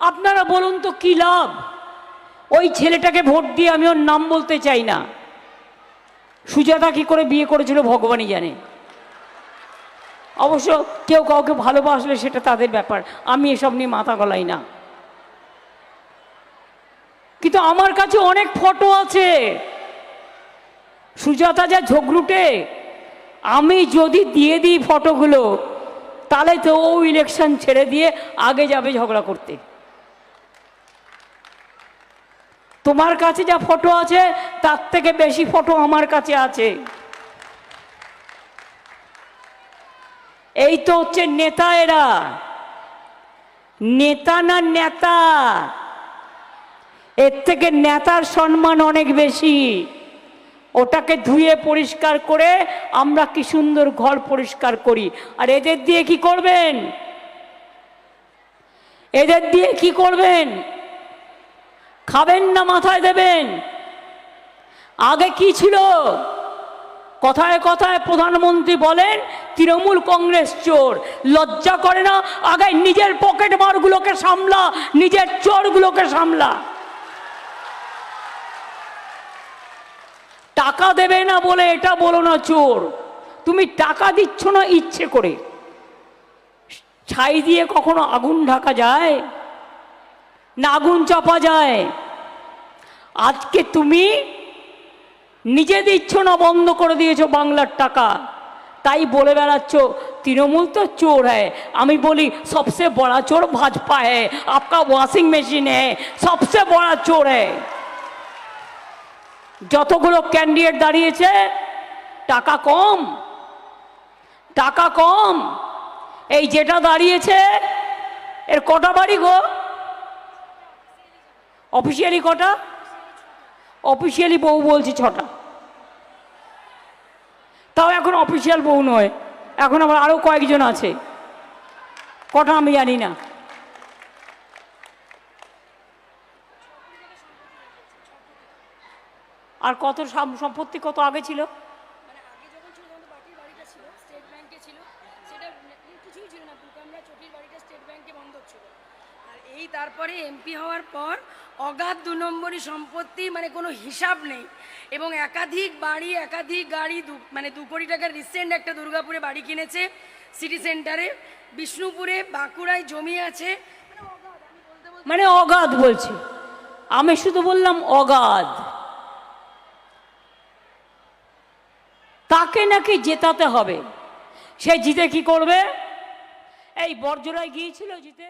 আপনারা বলুন তো কি লাভ? ওই ছেলেটাকে ভোট দিয়ে আমি ওর নাম বলতে চাই না। সুজাতা কি করে বিয়ে করেছিল ভগবানই জানে। অবশ্য কেউ কাউকে ভালোবাসলে সেটা তাদের ব্যাপার। আমি এসব নিয়ে মাথা গলাই না। কিন্তু আমার কাছে অনেক ফটো আছে। সুজাতা যা ঝগড়ুটে, আমি যদি দিয়ে দিই ফটোগুলো, তাহলে তো ও ইলেকশন ছেড়ে দিয়ে আগে যাবে ঝগড়া করতে। তোমার কাছে যা ফটো আছে, তার থেকে বেশি ফটো আমার কাছে আছে। এই তো হচ্ছে নেতা এরা। নেতা না নেতা? এর থেকে নেতার সম্মান অনেক বেশি। ওটাকে ধুয়ে পরিষ্কার করে আমরা কি সুন্দর ঘর পরিষ্কার করি। আর এদের দিয়ে কি করবেন? এদের দিয়ে কি করবেন? খাবেন না মাথায় দেবেন? আগে কি ছিল? কথায় কথায় প্রধানমন্ত্রী বলেন, তৃণমূল কংগ্রেস চোর, লজ্জা করে না? আগে নিজের পকেট মারগুলোকে সামলা, নিজের চোরগুলোকে সামলা। টাকা দেবে না বলে এটা বলো না চোর। তুমি টাকা দিচ্ছ না ইচ্ছে করে। ছাই দিয়ে কখনো আগুন ঢাকা যায়? না আগুন চাপা যায়? আজকে তুমি নিজে দিচ্ছ না বন্ধ করে দিয়েছ বাংলার টাকা। তাই বলে বেড়াচ্ছ, তৃণমূল তো চোর হ্যাঁ আমি বলি সবসে বড় চোর ভাজপা হ্যাঁ আপকা ওয়াশিং মেশিন হ্যাঁ সবসে বড় চোর হ্যাঁ যতগুলো ক্যান্ডিডেট দাঁড়িয়েছে, টাকা কম টাকা কম। এই যেটা দাঁড়িয়েছে, এর কটা বাড়ি গো? অফিসিয়ালি কটা? অফিসিয়ালি বউ বলছি ছটা। তাও এখন অফিসিয়াল বউ নয়। এখন আমার আরও কয়েকজন আছে। কটা আমি জানি না। আর কত সম্পত্তি কত আগে ছিল? মানে তারপরে এমপি হওয়ার পর অগাধ দু নম্বরই সম্পত্তি মানে কোনো হিসাব নেই। এবং একাধিক বাড়ি, একাধিক গাড়ি মানে দু কোটি টাকার রিসেন্ট একটা দুর্গাপুরে বাড়ি কিনেছে সিটি সেন্টারে বিষ্ণুপুরে বাঁকুড়ায় জমি আছে। মানে অগাধ বলছি। আমি শুধু বললাম অগাধ। তাকে নাকি জেতাতে হবে। সে জিতে কি করবে? এই বর্জরায় গিয়েছিল জিতে।